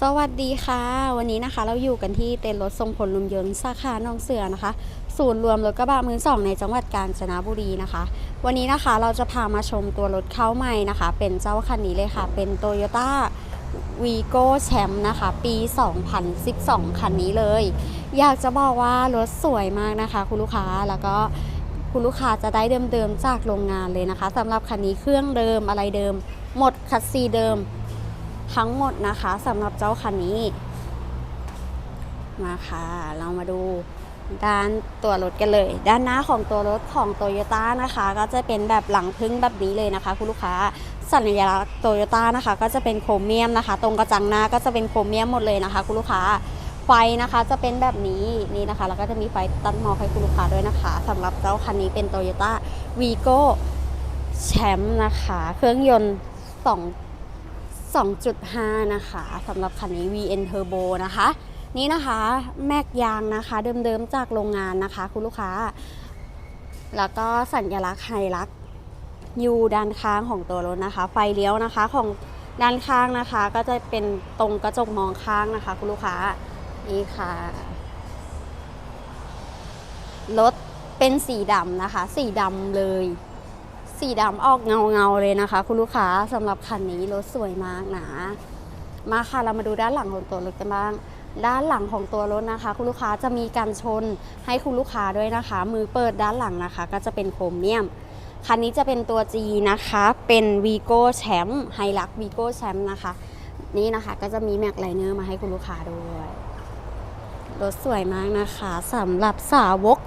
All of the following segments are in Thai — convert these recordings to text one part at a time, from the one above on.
สวัสดีค่ะ วันนี้นะคะเราอยู่กันที่เต็นท์รถทรงพลลุมยนต์สาขาหนองเสือนะคะ ศูนย์รวมรถกระบะมือสองในจังหวัดกาญจนบุรีนะคะ วันนี้นะคะเราจะพามาชมตัวรถเข้าใหม่นะคะ เป็นเจ้าคันนี้เลยค่ะ เป็น t o y ยต้าวีโก้แชมป์นะคะ ปี 2012 คันนี้เลย อยากจะบอกว่ารถสวยมากนะคะ คุณลูกค้าแล้วก็คุณลูกค้าจะได้เดิมๆจากโรงงานเลยนะคะสำหรับคันนี้เครื่องเดิมอะไรเดิม หมดคัสซีเดิม ทั้งหมดนะคะสำหรับเจ้าคันนี้ มาค่ะ เรามาดูด้านตัวรถกันเลย ด้านหน้าของตัวรถของโตโยต้านะคะ ก็จะเป็นแบบหลังพึ่งแบบนี้เลยนะคะ คุณลูกค้าสัญลักษณ์โตโยต้านะคะ ก็จะเป็นโครเมียมนะคะ ตรงกระจังหน้าก็จะเป็นโครเมียมหมดเลยนะคะ คุณลูกค้าไฟนะคะจะเป็นแบบนี้นี่นะคะ แล้วก็จะมีไฟตัดหมอกให้คุณลูกค้าด้วยนะคะสำหรับเจ้าคันนี้เป็นโตโยต้าวีโก้แชมป์นะคะ เครื่องยนต์ 2 2.5 นะคะสำหรับคันนี้ VN Turbo นะคะ นี่นะคะแม็กยางนะคะ เดิมๆจากโรงงานนะคะ คุณลูกค้า แล้วก็สัญลักษณ์ไฮลักยูด้านข้างของตัวรถนะคะ ไฟเลี้ยวนะคะของด้านข้างนะคะ ก็จะเป็นตรงกระจกมองข้างนะคะ คุณลูกค้านี่ค่ะรถเป็นสีดำนะคะ สีดำเลย สีดำออกเงาเงาเลยนะคะ คุณลูกค้าสำหรับคันนี้รถสวยมากนะมาค่ะเรามาดูด้านหลังของตัวรถกันบ้าง ด้านหลังของตัวรถนะคะ คุณลูกค้าจะมีการชนให้คุณลูกค้าด้วยนะคะ มือเปิดด้านหลังนะคะ ก็จะเป็นโครเมียมคันนี้จะเป็นตัว G นะคะ เป็น Vigo แชมป์ไฮลัก Vigo แชมป์นะคะ นี่นะคะก็จะมีแม็กไลเนอร์มาให้คุณลูกค้าด้วยรถสวยมากนะคะสำหรับสาวก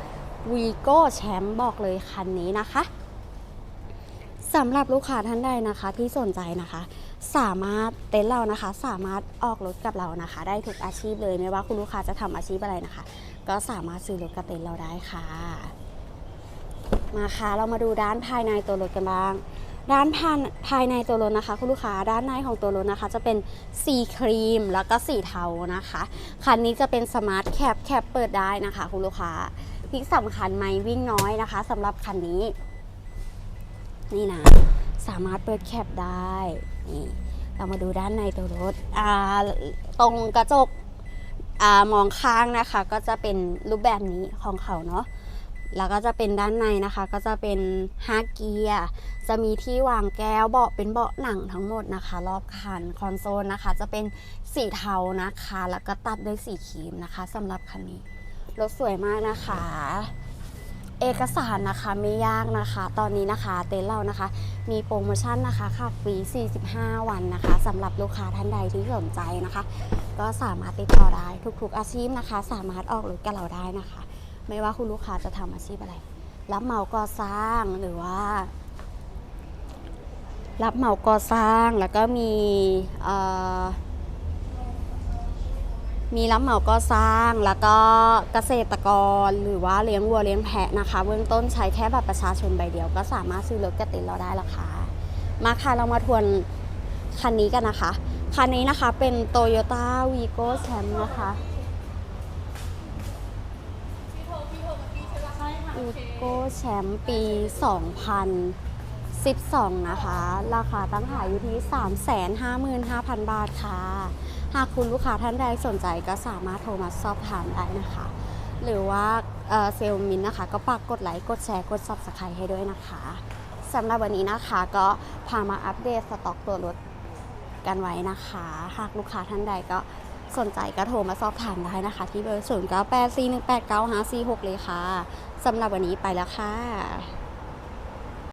Vigo แชมป์บอกเลยคันนี้นะคะ สำหรับลูกค้าท่านใดนะคะที่สนใจนะคะ สามารถเต็นท์เรานะคะ สามารถออกรถกับเรานะคะ ได้ทุกอาชีพเลยไม่ว่าคุณลูกค้าจะทำอาชีพอะไรนะคะ ก็สามารถซื้อรถกับเต็นท์เราได้ค่ะ มาค่ะเรามาดูด้านภายในตัวรถกันบ้าง ด้านภายภายในตัวรถนะคะ คุณลูกค้าด้านในของตัวรถนะคะ จะเป็นสีครีมแล้วก็สีเทานะคะคันนี้จะเป็นสมาร์ทแคปแคปเปิดได้นะคะ คุณลูกค้าที่สำคัญไม่วิ่งน้อยนะคะสำหรับคันนี้ นี่นะ สามารถเปิดแคปได้นี่เรามาดูด้านในตัวรถอ่าตรงกระจกอ่ามองข้างนะคะ ก็จะเป็นรูปแบบนี้ของเขาเนาะแล้วก็จะเป็นด้านในนะคะ ก็จะเป็น5เกียร์จะมีที่วางแก้วเบาะเป็นเบาะหนังทั้งหมดนะคะ รอบคันคอนโซลนะคะ จะเป็นสีเทานะคะ แล้วก็ตัดด้วยสีครีมนะคะสำหรับคันนี้รถสวยมากนะคะ เอกสารนะคะไม่ยากนะคะ ตอนนี้นะคะเต็นท์เรานะคะ มีโปรโมชั่นนะคะขับฟรี 45 วันนะคะสำหรับลูกค้าท่านใดที่สนใจนะคะ ก็สามารถติดต่อได้ทุกๆอาชีพนะคะ สามารถออกรถกับเราได้นะคะ ไม่ว่าคุณลูกค้าจะทำอาชีพอะไร รับเหมาก่อสร้างหรือว่า รับเหมาก่อสร้างแล้วก็มีเอ่อ มีรับเหมาก่อสร้างแล้วก็เกษตรกรหรือว่าเลี้ยงวัวเลี้ยงแพะนะคะ เบื้องต้นใช้แค่บัตรประชาชนใบเดียว ก็สามารถซื้อรถกระตินเราได้และค่ะ มาค่ะเรามาทวนคันนี้กันนะคะ คันนี้นะคะเป็น Toyota Vigo Champ นะคะ Vigo Champ ปี 2012 นะคะ ราคาตั้งขายอยู่ที่ 355,000 บาทค่ะ หากคุณลูกค้าท่านใดสนใจก็สามารถโทรมาสอบถามได้นะคะ หรือว่าเซลล์มินนะคะ ก็ฝากกดไลค์กดแชร์กด subscribe ให้ด้วยนะคะสำหรับวันนี้นะคะก็พามาอัปเดตสต็อกตัวรถกันไว้นะคะ หากลูกค้าท่านใดก็สนใจก็โทรมาสอบถามได้นะคะ ที่เบอร์ 0 9 8 4 1 8 9 5 4 6 เลยค่ะสำหรับวันนี้ไปแล้วค่ะ